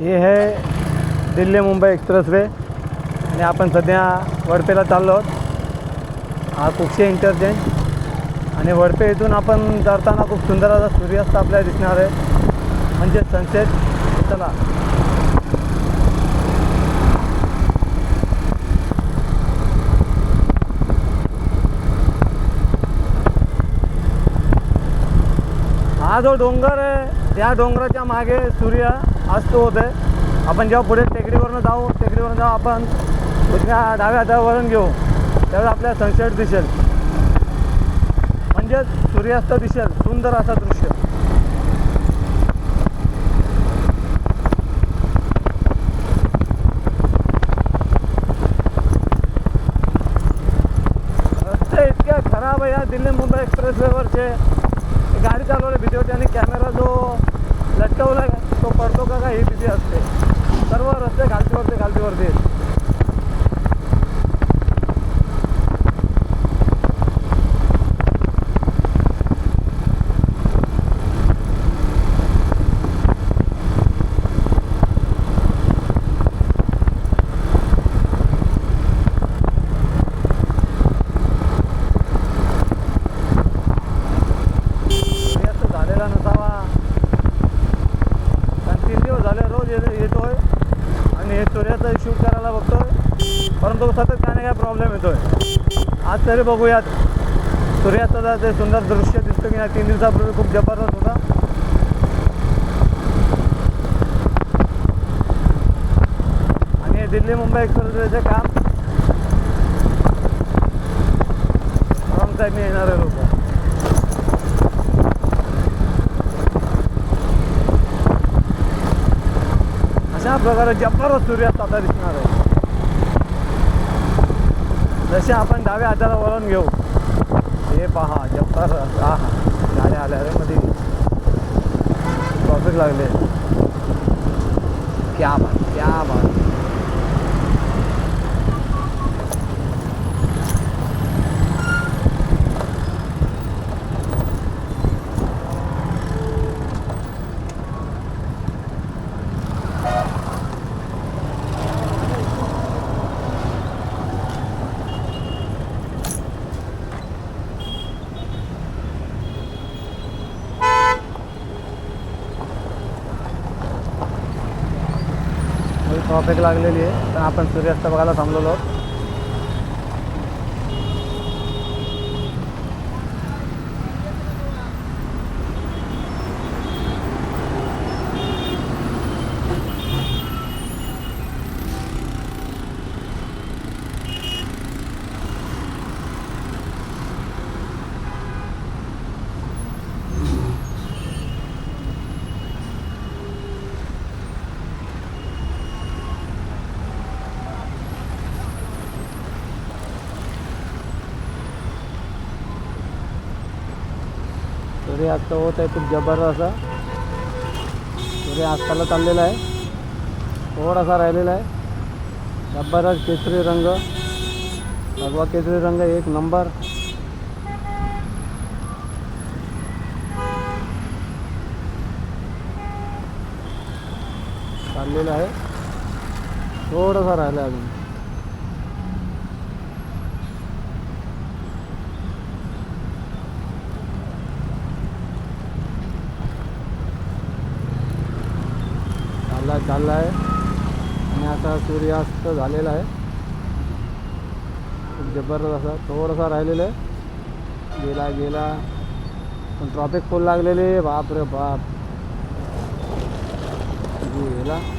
हे आहे Delhi Mumbai express way आणि आपण सध्या वडपेला चाललो आहोत. हा कुक्षे इंटरचेंज. आणि वडपे इथून आपण जाताना खूप सुंदर असा सूर्यास्त आपल्याला दिसणार आहे. म्हणजे सनसेट चला. हा जो डोंगर आहे त्या डोंगराच्या मागे सूर्य अस्त होत आहे आपण जेव्हा पुढे टेकडीवरनं जाऊ टेकडीवरनं जाऊ आपण उजव्या डाव्या हातावरून घेऊ. त्यावेळेस आपल्याला सनसेट दिसेल. म्हणजेच सूर्यास्त दिसेल सुंदर असा दृश्य. रस्ते इतक्या खराब आहे या दिल्ली मुंबई एक्सप्रेसवेवरचे गाडी चालवली भीती होती आणि कॅमेरा जो लटकवला आहे तो पडतो का काय ही भीती असते सर्व रस्ते खालतीवरती खालतीवरती आहेत सूर्यास्त नसावा. कारण तीन दिवस झाले रोज येतो येतोय आणि हे सूर्याचं शूट करायला बघतोय. परंतु सतत काय ना काय प्रॉब्लेम येतोय. आज तरी बघूयात. सूर्याचं ते सुंदर दृश्य दिसतं की नाही तीन दिवसापूर्वी खूप जबरदस्त होता. आणि हे दिल्ली मुंबई एक्सप्रेसवेचं काम. रॉंग साईडने येणारे लोक. प्रकारे जबरदस्त सूर्यास्त आता दिसणार आहे. जसे आपण डाव्या हाताला वळण घेऊ हे पहा जबरदस्त हा गाड्या आल्या रे मध्ये ट्रॉफिक लागले. क्या बात क्या बात. ट्रॉफिक लागलेली आहे. पण आपण सूर्यास्त बघायला थांबलेलो सूर्यास्त होत आहे खूप जबरदस्त. असा सूर्य चाललेला आहे. थोडासा राहिलेला आहे. जबरदस्त केसरी रंग. भगवा केसरी रंग एक नंबर. चाललेला आहे. थोडासा राहिला आहे अजून. चालला चालला आहे आणि आता सूर्यास्त झालेला आहे. खूप जबरदस्त असा थोडासा राहिलेला आहे. गेला गेला. पण ट्रॉफिक फुल लागलेले बाप रे बाप. गेला